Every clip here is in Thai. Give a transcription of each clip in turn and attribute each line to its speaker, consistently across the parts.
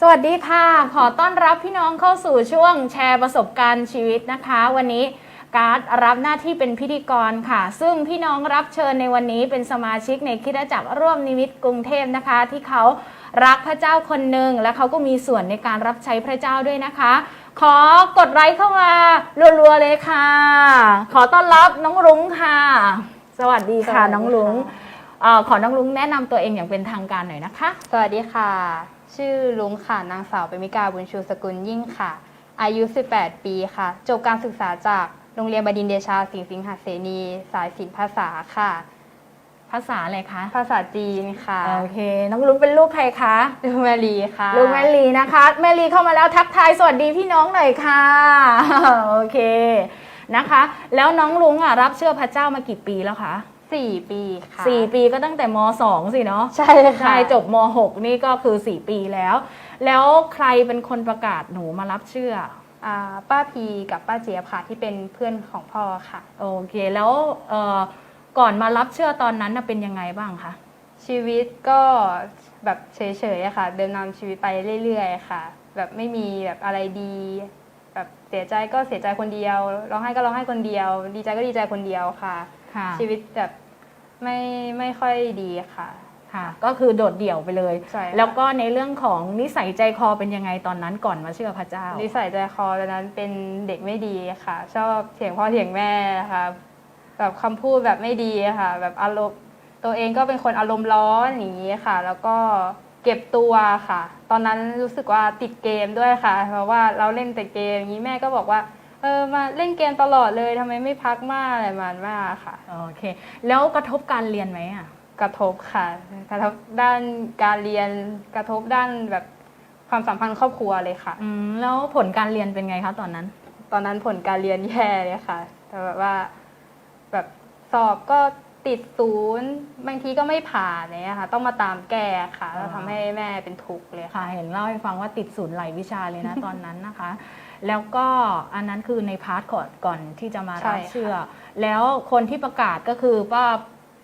Speaker 1: สวัสดีค่ะ ขอต้อนรับพี่น้องเข้าสู่ช่วงแชร์ประสบการณ์ชีวิตนะคะ วันนี้การ์ดรับหน้าที่เป็นพิธีกรค่ะ ซึ่งพี่น้องรับเชิญในวันนี้เป็นสมาชิกในคริดจักรร่วมนิมิตกรุงเทพนะคะ ที่เขารักพระเจ้าคนหนึ่งและเขาก็มีส่วนในการรับใช้พระเจ้าด้วยนะคะ ขอกดไลค์เข้ามารัวๆเลยค่ะ ขอต้อนรับน้องรุ้งค่ะ สวัสดีค่ะ
Speaker 2: สวัสดีค่ะ
Speaker 1: น้องรุ้งเออขอน้องรุ้งแนะนำตัวเองอย่างเป็นทางการหน่อยนะคะ
Speaker 2: สวัสดีค่ะ ชื่อลุงค่ะนางสาวเปมิกาบุญชูสกุลยิ่งค่ะ อายุ 18 ปีค่ะ จบการศึกษาจากโรงเรียนบดินทร์เดชาสิงห์สิงหเสนี สายศิลปภาษาค่ะ
Speaker 1: ภาษาอะไรคะ
Speaker 2: ภาษาจีนค่ะ
Speaker 1: โอเค น้องรุ้งเป็นลูกใครคะ
Speaker 2: ลุงแมรีค่ะ
Speaker 1: ลูกแม่ลีนะคะแม่ลีเข้ามาแล้วทักทายสวัสดีพี่น้องหน่อยค่ะ โอเคนะคะ แล้วน้องลุงอะรับเชื่อพระเจ้ามากี่ปีแล้วคะ
Speaker 2: สี่ปีค่ะ
Speaker 1: สี่ปีก็ตั้งแต่มสองสิเนาะ
Speaker 2: ใช่ค่ะ
Speaker 1: ใช่จบมหกนี่ก็คือสี่ปีแล้ว แล้วใครเป็นคนประกาศหนูมารับเชื่อ
Speaker 2: อ่าป้าพีกับป้าเจี๊ยบค่ะที่เป็นเพื่อนของพ่อค่ะ
Speaker 1: โอเคแล้วเอ่อก่อนมารับเชื่อตอนนั้นน่ะเป็นยังไงบ้างคะ
Speaker 2: ชีวิตก็แบบเฉยๆอะค่ะ เดินนำชีวิตไปเรื่อยๆค่ะ แบบไม่มีแบบอะไรดี แบบเสียใจก็เสียใจคนเดียวร้องไห้ก็ร้องไห้คนเดียว ดีใจก็ดีใจคนเดียวค่ะ
Speaker 1: ค่ะ
Speaker 2: ชีวิตแบบไม่ไม่ค่อยดีค่ะ
Speaker 1: ค่ะ ก็คือโดดเดี่ยวไปเลย
Speaker 2: ใช่ค่ะ
Speaker 1: แล้วก็ในเรื่องของนิสัยใจคอเป็นยังไงตอนนั้นก่อนมาเชื่อพระเจ้า
Speaker 2: นิสัยใจคอตอนนั้นเป็นเด็กไม่ดีค่ะ ชอบเถียงพ่อเถียงแม่ค่ะ แบบคำพูดแบบไม่ดีค่ะ แบบอารมณ์ตัวเองก็เป็นคนอารมณ์ร้อนอย่างนี้ค่ะ แล้วก็เก็บตัวค่ะ ตอนนั้นรู้สึกว่าติดเกมด้วยค่ะ เพราะว่าเราเล่นแต่เกมอย่างนี้แม่ก็บอกว่า เออมาเล่นเกมตลอดเลยทำไมไม่พักมากอะไรประมาณมากค่ะ
Speaker 1: โอเค แล้วกระทบการเรียนไหมอะ
Speaker 2: กระทบค่ะ กระทบด้านการเรียนกระทบด้านแบบความสัมพันธ์ครอบครัวเลยค่ะ
Speaker 1: อืม แล้วผลการเรียนเป็นไงคะตอนนั้น
Speaker 2: ตอนนั้นผลการเรียนแย่เลยค่ะ แต่แบบว่าแบบสอบก็ติดศูนย์บางทีก็ไม่ผ่านเนี่ยค่ะ ต้องมาตามแก้ค่ะแล้ว
Speaker 1: อ๋อ
Speaker 2: ทำให้แม่เป็นทุกข์เลยค่ะ
Speaker 1: ค่ะ เห็นเล่าให้ฟังว่าติดศูนย์หลายวิชาเลยนะ ตอนนั้นนะคะ แล้วก็อันนั้นคือในพาร์ทก่อนก่อนที่จะมา
Speaker 2: ใช่
Speaker 1: รับ
Speaker 2: ค่ะ
Speaker 1: เชื่อ แล้วคนที่ประกาศก็คือป้า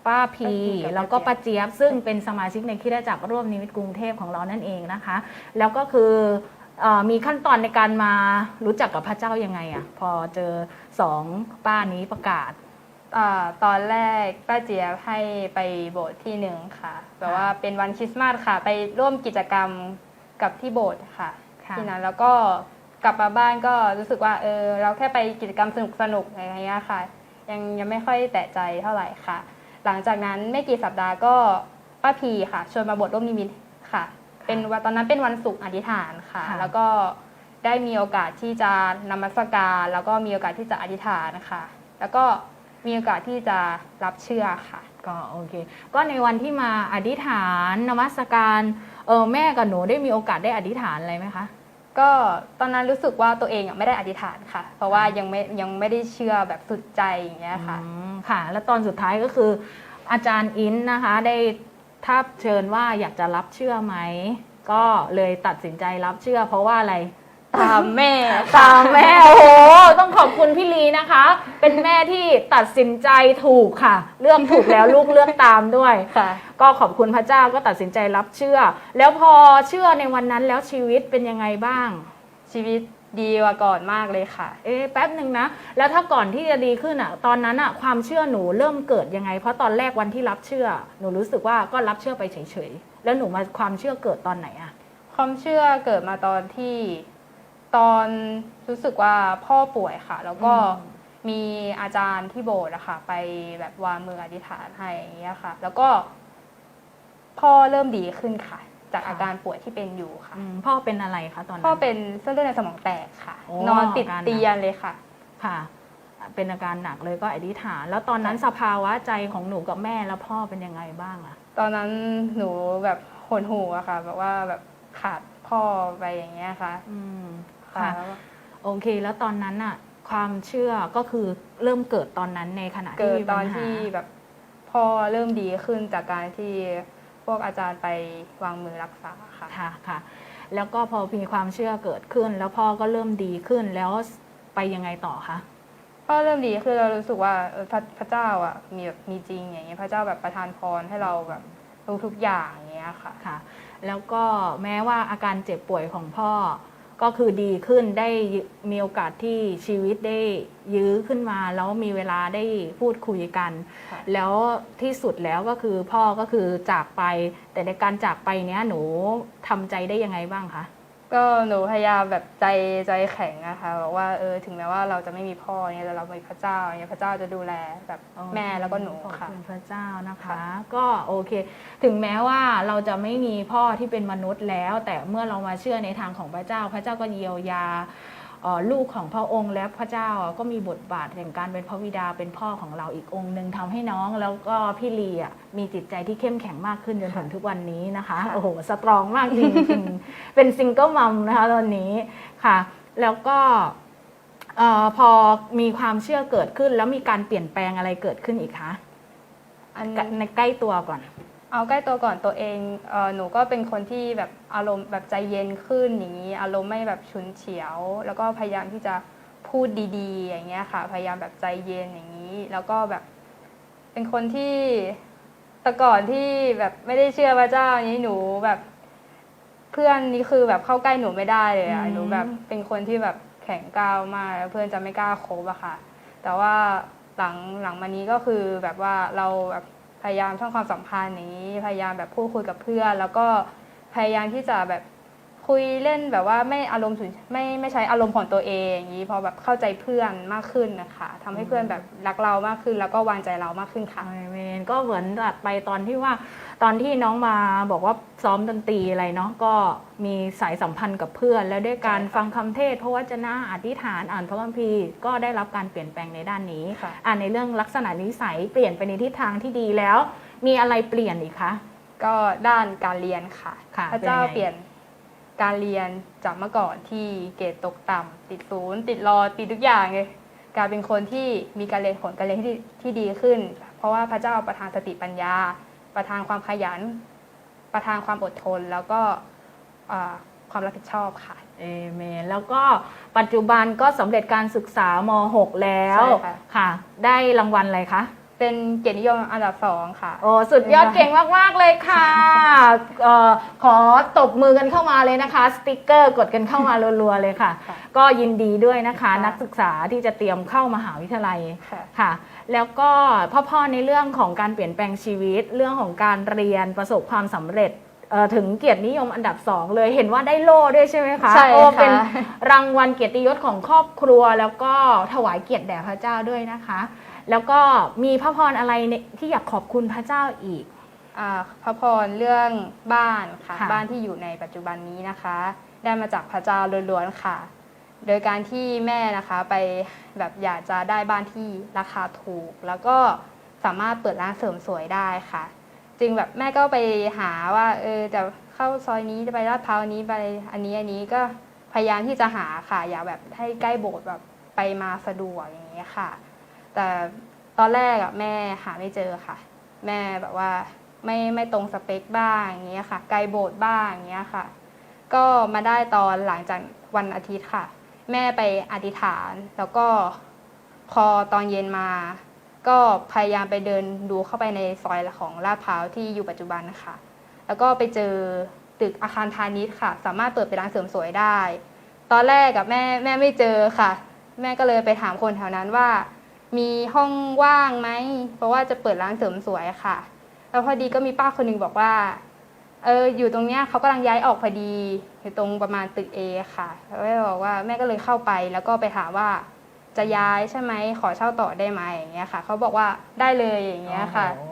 Speaker 1: ป้าพี
Speaker 2: ป้าพีกับ
Speaker 1: แล้วก็
Speaker 2: ป้า
Speaker 1: ป้า
Speaker 2: เจี๊
Speaker 1: เจี๊ย
Speaker 2: ย
Speaker 1: บบซึ่งเป็นสมาชิกในคริดจักรร่วมนิมิตกรุงเทพของเรานั่นเองนะคะ แล้วก็คือเออมีขั้นตอนในการมารู้จักกับพระเจ้ายังไงอะพอเจอสองป้านี้ประกาศ
Speaker 2: อ่าตอนแรกป้าเจี๊ยบให้ไปโบสถ์ที่หนึ่งค่ะแบบว่าเป็นวันคริสต์มาสค่ะ ไปร่วมกิจกรรมกับที่โบสถ์ค่ะ
Speaker 1: ค่ะ
Speaker 2: ที่นั้นแล้วก็ กลับมาบ้านก็รู้สึกว่าเออเราแค่ไปกิจกรรมสนุกสนุกๆอะไรอย่างเงี้ยค่ะ ยังยังไม่ค่อยแตะใจเท่าไหร่ค่ะ หลังจากนั้นไม่กี่สัปดาห์ก็ป้าพีค่ะชวนมาบทร่วมนิมิตค่ะ เป็นวันตอนนั้นเป็นวันศุกร์อธิษฐานค่ะ
Speaker 1: ค่ะ
Speaker 2: แล้วก็ได้มีโอกาสที่จะนมัสการ แล้วก็มีโอกาสที่จะอธิษฐานค่ะ แล้วก็มีโอกาสที่จะรับเชื่อค่ะ
Speaker 1: ก็โอเค ก็ในวันที่มาอธิษฐานนมัสการเออแม่กับหนูได้มีโอกาสได้อธิษฐานอะไรไหมคะ
Speaker 2: ก็ตอนนั้นรู้สึกว่าตัวเองอะไม่ได้อธิษฐานค่ะ เพราะว่ายังไม่ยังไม่ได้เชื่อแบบสุดใจอย่างเงี้ยค่ะ
Speaker 1: อืมค่ะ แล้วตอนสุดท้ายก็คือ อาจารย์อินนะคะได้ทับเชิญว่าอยากจะรับเชื่อไหม ก็เลยตัดสินใจรับเชื่อ เพราะว่าอะไร
Speaker 2: ตามแม่
Speaker 1: ตามแม่โอ้โหต้องขอบคุณพี่ลีนะคะ เป็นแม่ที่ตัดสินใจถูกค่ะ เลือกถูกแล้วลูกเลือกตามด้วย
Speaker 2: ค่ะ
Speaker 1: ก็ขอบคุณพระเจ้าก็ตัดสินใจรับเชื่อ แล้วพอเชื่อในวันนั้นแล้วชีวิตเป็นยังไงบ้าง
Speaker 2: ชีวิตดีกว่าก่อนมากเลยค่ะ
Speaker 1: เอ๊ะแป๊บหนึ่งนะ แล้วถ้าก่อนที่จะดีขึ้นอะ ตอนนั้นอะความเชื่อหนูเริ่มเกิดยังไง เพราะตอนแรกวันที่รับเชื่อ หนูรู้สึกว่าก็รับเชื่อไปเฉยๆ แล้วหนูมาความเชื่อเกิดตอนไหนอะ
Speaker 2: ความเชื่อเกิดมาตอนที่ ตอนรู้สึกว่าพ่อป่วยค่ะ แล้วก็
Speaker 1: อืม
Speaker 2: มีอาจารย์ที่โบสถ์อะค่ะ ไปแบบวางมืออธิษฐานให้อย่างเงี้ยค่ะ แล้วก็ พ่อเริ่มดีขึ้นค่ะ จากอาการป่วยที่เป็นอยู่ค่ะ
Speaker 1: อืมพ่อเป็นอะไรคะตอนนั้น
Speaker 2: พ่อเป็นเส้นเลือดในสมองแตกค่ะ
Speaker 1: โอ้
Speaker 2: นอนติด
Speaker 1: อาการหนัก
Speaker 2: เตียงเลยค่ะ
Speaker 1: ค่ะ เป็นอาการหนักเลยก็อธิษฐาน แล้วตอนนั้นสภาวะใจของหนูกับแม่แล้วพ่อเป็นยังไงบ้างอะ
Speaker 2: ตอนนั้นหนูแบบหดหูอะค่ะ แบบว่าแบบขาดพ่อไปอย่างเงี้ยค่ะ
Speaker 1: อืม
Speaker 2: ค่ะ
Speaker 1: ค่ะ
Speaker 2: แล้วก็
Speaker 1: โอเค แล้วตอนนั้นอะความเชื่อก็คือเริ่มเกิดตอนนั้นในขณะ
Speaker 2: เกิ
Speaker 1: ที่
Speaker 2: ด
Speaker 1: มี
Speaker 2: ต
Speaker 1: ปั
Speaker 2: อน
Speaker 1: ญหา
Speaker 2: ที่แบบพ่อเริ่มดีขึ้นจากการที่พวกอาจารย์ไปวางมือรักษาค่ะ
Speaker 1: ค่ะค่ะ แล้วก็พอมีความเชื่อเกิดขึ้น แล้วพ่อก็เริ่มดีขึ้นแล้วไปยังไงต่อคะ
Speaker 2: พ่อเริ่มดีขึ้นเรารู้สึกว่าเออพระพระเจ้าอะมีแบบมีจริงอย่างเงี้ยพระเจ้าแบบประทานพรให้เราแบบทุกๆอย่างอย่างเงี้ยค่ะ
Speaker 1: ค่ะ แล้วก็แม้ว่าอาการเจ็บป่วยของพ่อ ก็คือดีขึ้นได้มีโอกาสที่ชีวิตได้ยื้อขึ้นมา แล้วมีเวลาได้พูดคุยกัน
Speaker 2: ค่ะ
Speaker 1: แล้วที่สุดแล้วก็คือพ่อก็คือจากไป แต่ในการจากไปเนี้ยหนูทำใจได้ยังไงบ้างคะ
Speaker 2: ก็หนูพยายามแบบใจใจแข็งนะคะบอกว่าเออถึงแม้ว่าเราจะไม่มีพ่อเนี่ยแต่เรามีพระเจ้าเนี่ยพระเจ้าจะดูแลแบบแม่แล้วก็หนู
Speaker 1: ขอบ
Speaker 2: ค่ะ
Speaker 1: คุณพระเจ้านะคะ
Speaker 2: ค่ะ
Speaker 1: ก็โอเค ถึงแม้ว่าเราจะไม่มีพ่อที่เป็นมนุษย์แล้ว แต่เมื่อเรามาเชื่อในทางของพระเจ้า พระเจ้าก็เยียวยาเอ่อ ลูกของพระองค์และพระเจ้าก็มีบทบาทแห่งการเป็นพระบิดาเป็นพ่อของเราอีกองค์หนึ่งทำให้น้องแล้วก็พี่ลีอะมีจิตใจที่เข้มแข็งมากขึ้นจนถึงทุกวันนี้นะคะ
Speaker 2: ค่ะ
Speaker 1: โอ้โหสตรองมากจริงๆเป็นซิงเกิลมัมนะคะตอนนี้ค่ะ แล้วก็เอ่อพอมีความเชื่อเกิดขึ้นแล้วมีการเปลี่ยนแปลงอะไรเกิดขึ้นอีกคะ
Speaker 2: อัน
Speaker 1: ในใกล้ตัวก่อน
Speaker 2: เอาใกล้ตัวก่อนตัวเองเออหนูก็เป็นคนที่แบบอารมณ์แบบใจเย็นขึ้นอย่างนี้ อารมณ์ไม่แบบฉุนเฉียว แล้วก็พยายามที่จะพูดดีๆ อย่างเงี้ยค่ะ พยายามแบบใจเย็นอย่างนี้ แล้วก็แบบเป็นคนที่แต่ก่อนที่แบบไม่ได้เชื่อพระเจ้าอย่างนี้หนูแบบ เพื่อนนี่คือแบบเข้าใกล้หนูไม่ได้เลยอะ
Speaker 1: อืม
Speaker 2: หนูแบบเป็นคนที่แบบแข็งก้าวมากแล้วเพื่อนจะไม่กล้าคบอะค่ะ แต่ว่าหลังหลังมานี้ก็คือแบบว่าเราแบบ พยายามสร้างความสัมพันธ์อย่างนี้ พยายามแบบพูดคุยกับเพื่อน แล้วก็พยายามที่จะแบบ คุยเล่นแบบว่าไม่อารมณ์ฉุนไม่ไม่ใช้อารมณ์ของตัวเองอย่างนี้พอแบบเข้าใจเพื่อนมากขึ้นนะคะทำให้เพื่อนแบบรักเรามากขึ้น แล้วก็วางใจเรามากขึ้นค่ะ
Speaker 1: อาเมนก็เหมือนตัดไปตอนที่ว่าตอนที่น้องมาบอกว่าซ้อมดนตรีอะไรเนาะก็มีสายสัมพันธ์กับเพื่อน แล้วด้วยการ
Speaker 2: ใช่ค่ะ
Speaker 1: ฟังคำเทศน์พระวจนะอธิษฐานอ่านพระคัมภีร์ก็ได้รับการเปลี่ยนแปลงในด้านนี้
Speaker 2: ค่ะ
Speaker 1: อ่านในเรื่องลักษณะนิสัยเปลี่ยนไปในทิศทางที่ดีแล้ว มีอะไรเปลี่ยนอีกคะ
Speaker 2: ก็ด้านการเรียนค่ะ
Speaker 1: ค่ะ
Speaker 2: พระเจ้า
Speaker 1: เป็นยังไง
Speaker 2: เปลี่ยน การเรียนจากเมื่อก่อนที่เกรดตกต่ำติดศูนย์ติดรอติดทุกอย่างเลยกลายเป็นคนที่มีการเรียนผลการเรียนที่ดีที่ดีขึ้น เพราะว่าพระเจ้าประทานสติปัญญา ประทานความขยัน ประทานความอดทนแล้วก็อ่าความรับผิดชอบค่ะ
Speaker 1: เอเมนแล้วก็ปัจจุบันก็สำเร็จการศึกษาม .6 แล้ว
Speaker 2: ใช่ค่ะ
Speaker 1: ค่ะ ได้รางวัลอะไรคะ
Speaker 2: เป็นเกียรตินิยมอันดับสองค่ะ
Speaker 1: โอ้สุดยอดเก่งมาก ๆ เลยค่ะเอ่อขอตบมือกันเข้ามาเลยนะคะ สติกเกอร์กดกันเข้ามารัวๆเลยค่ะ
Speaker 2: ค่ะ
Speaker 1: ก็ยินดีด้วยนะคะ
Speaker 2: ค่ะ
Speaker 1: นักศึกษาที่จะเตรียมเข้ามหาวิทยาลัย
Speaker 2: ค่ะ
Speaker 1: ค่ะ แล้วก็พ่อพ่อในเรื่องของการเปลี่ยนแปลงชีวิต เรื่องของการเรียนประสบความสำเร็จเอ่อถึงเกียรตินิยมอันดับสองเลยเห็นว่าได้โล่ด้วยใช่ไหมคะ
Speaker 2: ใช่
Speaker 1: โอ้
Speaker 2: ค่ะ
Speaker 1: เป็นรางวัลเกียรติยศของครอบครัวแล้วก็ถวายเกียรติแด่พระเจ้าด้วยนะคะ แล้วก็มีพระพรอะไรเนี่ยที่อยากขอบคุณพระเจ้าอีก
Speaker 2: อ่าพระพรเรื่องบ้านค่ะ
Speaker 1: ค่ะ
Speaker 2: บ้านที่อยู่ในปัจจุบันนี้นะคะ ได้มาจากพระเจ้าล้วนๆค่ะ โดยการที่แม่นะคะไปแบบอยากจะได้บ้านที่ราคาถูก แล้วก็สามารถเปิดร้านเสริมสวยได้ค่ะ จึงแบบแม่ก็ไปหาว่าเออจะเข้าซอยนี้จะไปลาดพร้าวนี้ไปอันนี้อันนี้ก็พยายามที่จะหาค่ะ อยากแบบให้ใกล้โบสถ์แบบไปมาสะดวกอย่างเงี้ยค่ะ แต่ตอนแรกอะแม่หาไม่เจอค่ะ แม่แบบว่าไม่ไม่ตรงสเปคบ้างอย่างเงี้ยค่ะ ไกลโบสถ์บ้างอย่างเงี้ยค่ะ ก็มาได้ตอนหลังจากวันอาทิตย์ค่ะ แม่ไปอธิษฐานแล้วก็พอตอนเย็นมา ก็พยายามไปเดินดูเข้าไปในซอยของลาดพร้าวที่อยู่ปัจจุบันนะคะแล้วก็ไปเจอตึกอาคารพาณิชย์ค่ะ สามารถเปิดเป็นร้านเสริมสวยได้ ตอนแรกกับแม่แม่ไม่เจอค่ะ แม่ก็เลยไปถามคนแถวนั้นว่า มีห้องว่างไหม เพราะว่าจะเปิดร้านเสริมสวยค่ะ แล้วพอดีก็มีป้าคนหนึ่งบอกว่า เออ อยู่ตรงเนี้ยเขากำลังย้ายออกพอดี อยู่ตรงประมาณตึกเอค่ะ แล้วแม่บอกว่าแม่ก็เลยเข้าไป แล้วก็ไปถามว่าจะย้ายใช่ไหม ขอเช่าต่อได้ไหมอย่างเงี้ยค่ะ เขาบอกว่าได้เลยอย่างเงี้ยค่ะ
Speaker 1: โอ้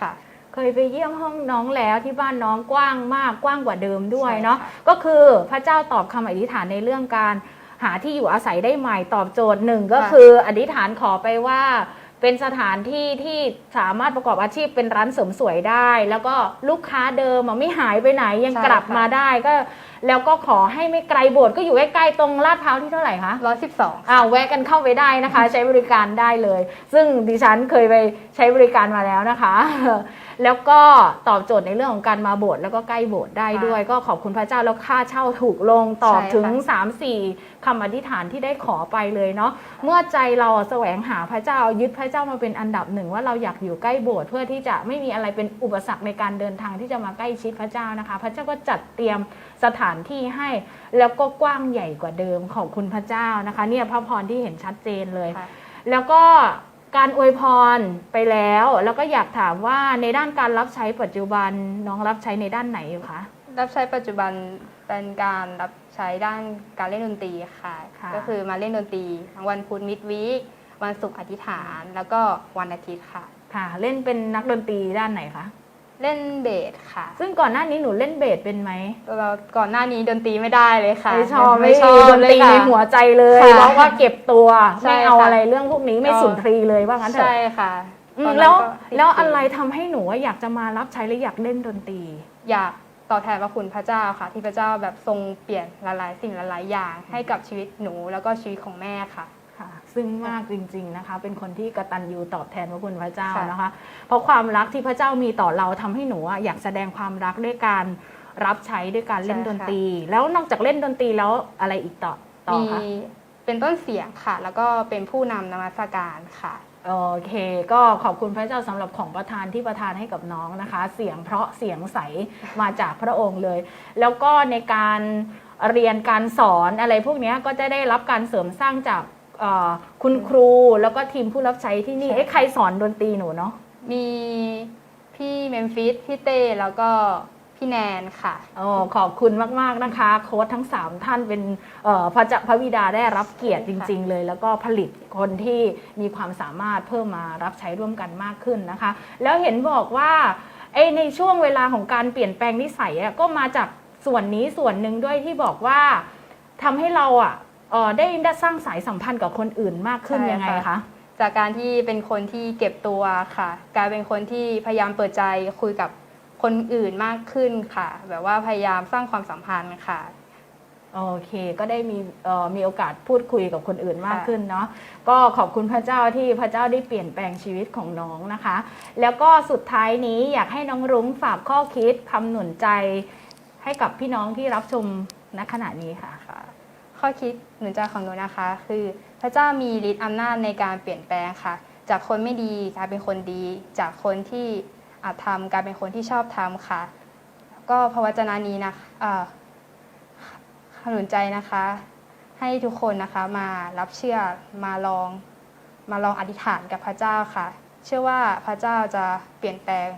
Speaker 2: ค่ะ
Speaker 1: เคยไปเยี่ยมห้องน้องแล้วที่บ้านน้องกว้างมากกว้างกว่าเดิมด้วย
Speaker 2: ใช่
Speaker 1: เนาะ
Speaker 2: ค่ะ
Speaker 1: ก็คือพระเจ้าตอบคำอธิษฐานในเรื่องการ หาที่อยู่อาศัยได้ใหม่ตอบโจทย์หนึ่งก็คืออธิษฐานขอไปว่าเป็นสถานที่ที่สามารถประกอบอาชีพเป็นร้านเสริมสวยได้ แล้วก็ลูกค้าเดิมอะไม่หายไปไหนยัง
Speaker 2: ใช่
Speaker 1: กลับ
Speaker 2: ค่ะ
Speaker 1: มาได้ก็ แล้วก็ขอให้ไม่ไกลโบสถ์ก็อยู่ใกล้ๆตรงลาดพร้าวที่เท่าไหร่คะ
Speaker 2: ร้อยสิบสอง
Speaker 1: อ่าแวะกันเข้าไปได้นะคะ ใช้บริการได้เลย ซึ่งดิฉันเคยไปใช้บริการมาแล้วนะคะ แล้วก็ตอบโจทย์ในเรื่องของการมาโบสถ์แล้วก็ใกล้โบสถ์ได้ด้วย ก็ขอบคุณพระเจ้าแล้วค่าเช่าถูกลงตอบ
Speaker 2: ใช่ค่ะ
Speaker 1: ถึง 3 4คำอธิษฐานที่ได้ขอไปเลยเนาะเมื่อใจเราแสวงหาพระเจ้ายึดพระเจ้ามาเป็นอันดับหนึ่งว่าเราอยากอยู่ใกล้โบสถ์เพื่อที่จะไม่มีอะไรเป็นอุปสรรคในการเดินทางที่จะมาใกล้ชิดพระเจ้านะคะ พระเจ้าก็จัดเตรียมสถานที่ให้แล้วก็กว้างใหญ่กว่าเดิมขอบคุณพระเจ้านะคะ เนี่ยพระพรที่เห็นชัดเจนเลย
Speaker 2: ค่ะ
Speaker 1: แล้วก็ การอวยพรไปแล้ว แล้วก็อยากถามว่าในด้านการรับใช้ปัจจุบันน้องรับใช้ในด้านไหนอยู่คะ
Speaker 2: รับใช้ปัจจุบันเป็นการรับใช้ด้านการเล่นดนตรีค่ะ
Speaker 1: ค่ะ
Speaker 2: ก็คือมาเล่นดนตรีทั้งวันพุธมิดวีควันศุกร์อธิษฐาน แล้วก็วันอาทิตย์ค่ะ
Speaker 1: ค่ะ เล่นเป็นนักดนตรีด้านไหนคะ
Speaker 2: เล่นเบสค่ะ
Speaker 1: ซึ่งก่อนหน้านี้หนูเล่นเบสเป็นไหม
Speaker 2: เราก่อนหน้านี้ดนตรีไม่ได้เลยค่ะ
Speaker 1: ไม่ชอบไม่
Speaker 2: ช
Speaker 1: ช
Speaker 2: อ
Speaker 1: อ
Speaker 2: บบ
Speaker 1: ดน
Speaker 2: เล
Speaker 1: ตรี
Speaker 2: ยค่ะ
Speaker 1: ในหัวใจเลย
Speaker 2: ค่ะ
Speaker 1: เพราะว่าเก็บตัว
Speaker 2: ใช่
Speaker 1: ไม่เอา
Speaker 2: ค่ะ
Speaker 1: อะไรเรื่องพวกนี้ไม่
Speaker 2: ก็
Speaker 1: สุนทรีเลยว่างั้นเถ
Speaker 2: ใช่
Speaker 1: อะ
Speaker 2: ค่ะ
Speaker 1: อืม
Speaker 2: ตอนนั้น
Speaker 1: แล้ว
Speaker 2: ก็ติด
Speaker 1: แล้ว
Speaker 2: เกม
Speaker 1: อะไรทำให้หนูว่าอยากจะมารับใช้และอยากเล่นดนตรี
Speaker 2: อยากตอบแทนพระคุณพระเจ้าค่ะ ที่พระเจ้าแบบทรงเปลี่ยนหลายๆสิ่งหลายๆอย่างให้กับชีวิตหนูแล้วก็ชีวิตของแม่ค่ะ
Speaker 1: ค่ะ ซึ่งมากจริง ๆนะคะ เป็นคนที่กตัญญูตอบแทนพระคุณพระเจ้า
Speaker 2: ค่ะ
Speaker 1: นะคะ เพราะความรักที่พระเจ้ามีต่อเราทำให้หนูอะอยากแสดงความรักด้วยการรับใช้ด้วยการเล่นดนตรี แล้วนอกจากเล่นดนตรีแล้วอะไรอีกต่อต่อ
Speaker 2: มี
Speaker 1: คะ
Speaker 2: เป็นต้นเสียงค่ะ แล้วก็เป็นผู้นำนมัสการค่ะ
Speaker 1: โอเค ก็ขอบคุณพระเจ้าสำหรับของประทานที่ประทานให้กับน้องนะคะ เสียงเพราะเสียงใสมาจากพระองค์เลย แล้วก็ในการเรียนการสอนอะไรพวกเนี้ยก็จะได้รับการเสริมสร้างจากเอ่อ คุณครูแล้วก็ทีมผู้รับใช้ที่นี่
Speaker 2: ใช่
Speaker 1: เอ๊ะใครสอนดนตรีหนูเนาะ
Speaker 2: มีพี่เมมฟิสพี่เต้แล้วก็พี่แนนค่ะ
Speaker 1: อ๋อขอบคุณมาก ๆ นะคะ โค้ชทั้ง 3 ท่านเป็นเอ่อพระเจ้าพระบิดาได้รับเกียรติจ
Speaker 2: ค่ะ
Speaker 1: ริง ๆ เลย แล้วก็ผลิตคนที่มีความสามารถเพิ่มมารับใช้ร่วมกันมากขึ้นนะคะ แล้วเห็นบอกว่าไอ้ในช่วงเวลาของการเปลี่ยนแปลงนิสัยอะก็มาจากส่วนนี้ส่วนหนึ่งด้วยที่บอกว่าทำให้เราอะ เอ่อได้ได้สร้างสายสัมพันธ์กับคนอื่นมากขึ้น
Speaker 2: ใช่
Speaker 1: ยังไง
Speaker 2: ค่ะ
Speaker 1: คะ
Speaker 2: จากการที่เป็นคนที่เก็บตัวค่ะ กลายเป็นคนที่พยายามเปิดใจคุยกับคนอื่นมากขึ้นค่ะ แบบว่าพยายามสร้างความสัมพันธ์ค่ะ
Speaker 1: โอเค ก็ได้มีเอ่อมีโอกาสพูดคุยกับคนอื่นมาก
Speaker 2: ค่ะ
Speaker 1: ขึ้นเนาะ ก็ขอบคุณพระเจ้าที่พระเจ้าได้เปลี่ยนแปลงชีวิตของน้องนะคะ แล้วก็สุดท้ายนี้อยากให้น้องรุ้งฝากข้อคิดคำหนุนใจให้กับพี่น้องที่รับชมณขณะนี้ค่ะ
Speaker 2: ค่ะ ข้อคิดหนุนใจของหนูนะคะ คือพระเจ้ามีฤทธิ์อำนาจในการเปลี่ยนแปลงค่ะ จากคนไม่ดีกลายเป็นคนดี จากคนที่อาจทำกลายเป็นคนที่ชอบทำค่ะ ก็พระวจนะนี้นะหนุนใจนะคะ ให้ทุกคนนะคะมารับเชื่อมาลอง มาลองอธิษฐานกับพระเจ้าค่ะ เชื่อว่าพระเจ้าจะเปลี่ยนแปลง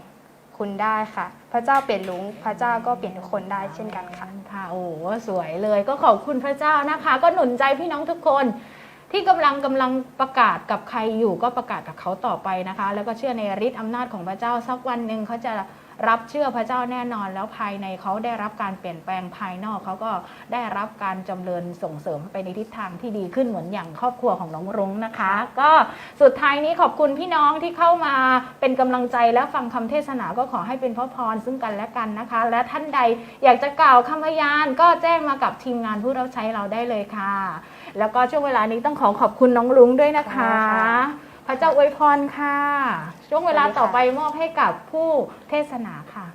Speaker 2: คุณได้ค่ะ พระเจ้าเปลี่ยนลุง พระเจ้าก็เปลี่ยนทุกคนได้เช่นกัน
Speaker 1: ค่ะ โอ้โหสวยเลยก็ขอบคุณพระเจ้านะคะ ก็หนุนใจพี่น้องทุกคนที่กำลังกำลังประกาศกับใครอยู่ก็ประกาศกับเขาต่อไปนะคะ แล้วก็เชื่อในฤทธิ์อำนาจของพระเจ้าสักวันหนึ่งเขาจะ รับเชื่อพระเจ้าแน่นอนแล้วภายในเขาได้รับการเปลี่ยนแปลงภายนอกเขาก็ได้รับการจำเริญส่งเสริมไปในทิศทางที่ดีขึ้นเหมือนอย่างครอบครัวของน้องรุ้งนะคะ ก็สุดท้ายนี้ขอบคุณพี่น้องที่เข้ามาเป็นกำลังใจและฟังคำเทศนาก็ขอให้เป็นพระพรซึ่งกันและกันนะคะ และท่านใดอยากจะกล่าวคำพยานก็แจ้งมากับทีมงานผู้รับใช้เราได้เลยค่ะ แล้วก็ช่วงเวลานี้ต้องขอขอบคุณน้องลุงด้วยนะคะ
Speaker 2: ค่ะ
Speaker 1: พระเจ้าอวยพรค่ะ ช่วงเวลา
Speaker 2: สวัสดีค่ะ
Speaker 1: ต่อไปมอบให้กับผู้เทศนาค่ะ